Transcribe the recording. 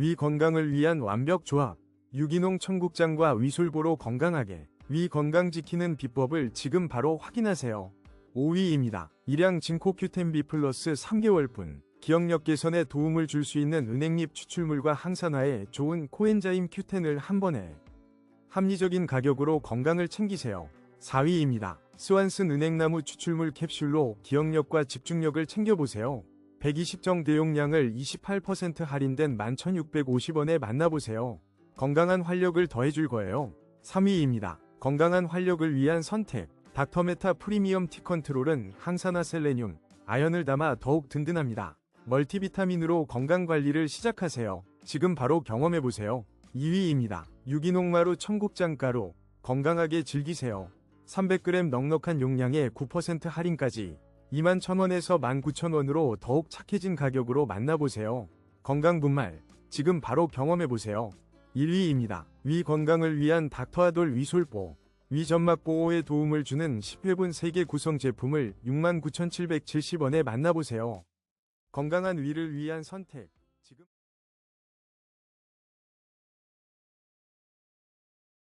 위 건강을 위한 완벽 조합. 유기농 청국장과 위술보로 건강하게 위 건강 지키는 비법을 지금 바로 확인하세요. 5위입니다. 일양 징코 큐텐 B 플러스 3개월분. 기억력 개선에 도움을 줄 수 있는 은행잎 추출물과 항산화에 좋은 코엔자임 큐텐을 한 번에 합리적인 가격으로 건강을 챙기세요. 4위입니다. 스완슨 은행나무 추출물 캡슐로 기억력과 집중력을 챙겨보세요. 120정 대용량을 28% 할인된 11,650원에 만나보세요. 건강한 활력을 더해줄 거예요. 3위입니다. 건강한 활력을 위한 선택. 닥터메타 프리미엄 티 컨트롤은 항산화 셀레늄, 아연을 담아 더욱 든든합니다. 멀티비타민으로 건강 관리를 시작하세요. 지금 바로 경험해보세요. 2위입니다. 유기농마루 청국장 가루. 건강하게 즐기세요. 300g 넉넉한 용량에 9% 할인까지 21,000원에서 19,000원으로 더욱 착해진 가격으로 만나보세요. 건강 분말. 지금 바로 경험해보세요. 1위입니다. 위 건강을 위한 닥터아돌 위솔보. 위 점막 보호에 도움을 주는 10회분 3개 구성 제품을 69,770원에 만나보세요. 건강한 위를 위한 선택. 지금